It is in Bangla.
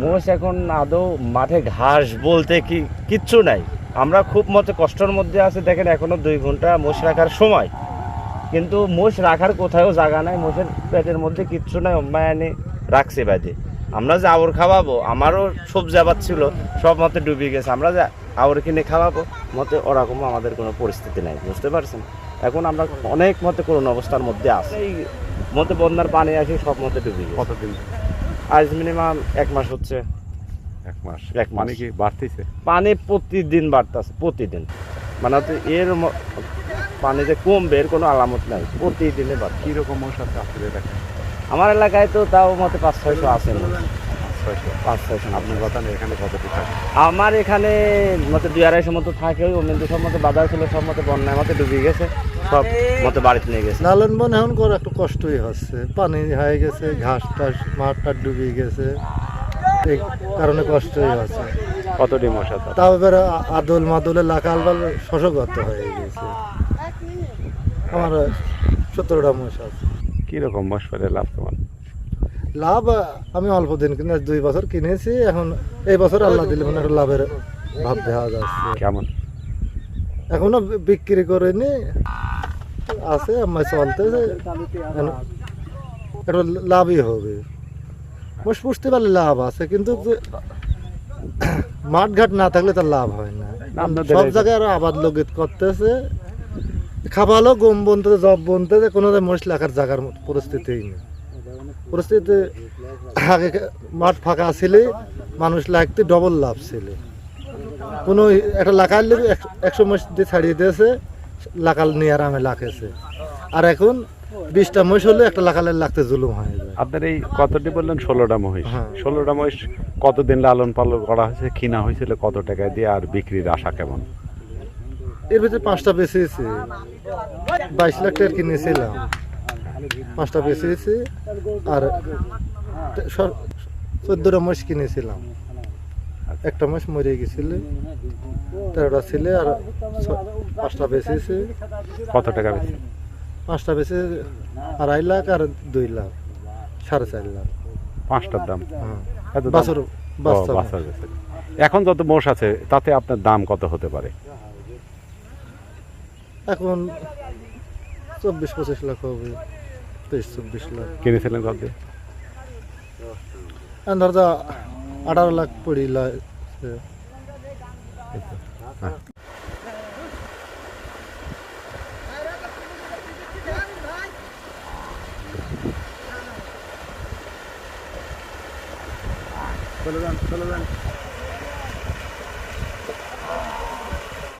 মোষ এখন আদৌ মাঠে ঘাস বলতে কি কিচ্ছু নাই। আমরা খুব মতে কষ্টের মধ্যে আছে, দেখেন এখনও দুই ঘণ্টা মোষ রাখার সময়। কিন্তু মোষ রাখার কোথাও জায়গা নাই, মোষের পেটের মধ্যে কিচ্ছু নাই অম্মায়ানি রাখছে বাদে। আমরা যে আবর খাওয়াবো, আমারও সবজি আবাদ ছিল, সব মতে ডুবে গেছে, আমরা যে আবর কিনে খাওয়াবো, মতে ওরকম আমাদের কোনো পরিস্থিতি নাই, বুঝতে পারছেন? এখন আমরা অনেক মতে করুন অবস্থার মধ্যে আছি। মতে বন্যার পানি আসি, সব মতে ডুবে গেছে। কতদিন? আজ মিনিমাম এক মাস হচ্ছে। এক মাস। এক মাস। কি বাড়তেছে? পানি প্রতিদিন বাড়তেছে প্রতিদিন। মানে এর পানি যে কমবে এর কোনো আলামত নাই। প্রতিদিনে বাড়ছে কীরকম আপনাদের এলাকায় আমার এলাকায় তো তাও মতে পাঁচ ছয়শো আছে। পাঁচ ছয়শো। না। আপনার কথা এখানে কতটি থাকে? আমার এখানে মতে দুই আড়াইশো মতো থাকে ওই সব মতো বাধা ছিল সব মতো বন্যায় মতো ডুবে গেছে। সব মতো বাড়িতে নিয়ে গেছে। লালন বন এখন করে একটু কষ্টই হচ্ছে। পানি হয়ে গেছে ঘাস টাস মাঠ টাট ডুবে গেছে। এই কারণে কষ্টই হচ্ছে। কতটি মোষ আছে তাও এবার আদল মাদলে লাকাল বাল শশগত হয়ে গেছে। আমার সতেরোটা মোষ আছে। কীরকম মোষ পেলে লাভ কেমন লাভ আমি অল্প দিন কিন্তু দুই বছর কিনেছি এখন এই বছর আল্লাহ দিলে মানে একটা লাভের ভাব দেখা যাচ্ছে। কেমন? এখনও বিক্রি করিনি। আছে আমার চলতেছে। একটু লাভই হবে। মোষ পুষতে পারলে লাভ আছে কিন্তু যে- মাঠ ঘাট না থাকলে তার লাভ হয় না। সব জায়গায় আরও আবাদ লোকিত করতেছে। খাবালো গম বনতেছে জব বনতেছে কোনো মোষ লাখার জায়গার মতো পরিস্থিতিই নেই। পরিস্থিতি আগে মাঠ ফাঁকা ছিলে মানুষ লাগতে ডবল লাভ ছিল। কোনো একটা লাকাল একশো মোষ দিয়ে ছাড়িয়ে দিয়েছে লাকাল নিয়ে আরামে লাখেছে আর এখন বিশটা মহিষ হলে একটা লাকালের লাগতে জুলুম হয়ে। যায় আপনার এই কতটি বললেন? ষোলোটা মহিষ। হ্যাঁ। ষোলোটা মহিষ কতদিন লালন পালন করা হয়েছে কিনা হয়েছিল কত টাকা দিয়ে আর বিক্রির আশা কেমন? এর ভিতরে পাঁচটা বেঁচেছি। বাইশ লাখ টাকা কিনেছিলাম। পাঁচটা বেঁচেছি। আর চোদ্দটা মাস কিনেছিলাম। একটা মাস মরে গেছিল তেরোটা ছিলে আর পাঁচটা বেঁচেছি কত টাকা বেশি পাঁচটা বেঁচে আড়াই লাখ আর দুই লাখ সাড়ে চার লাখ। পাঁচটার দাম? হ্যাঁ? বাছর বাছর এখন যত মোষ আছে তাতে আপনার দাম কত হতে পারে? এখন চব্বিশ পঁচিশ লাখ হবে তেইশ চব্বিশ লাখ। কিনেছিলেন কত ধর আঠারো লাখ পড়িলা চলে Colorant, colorant.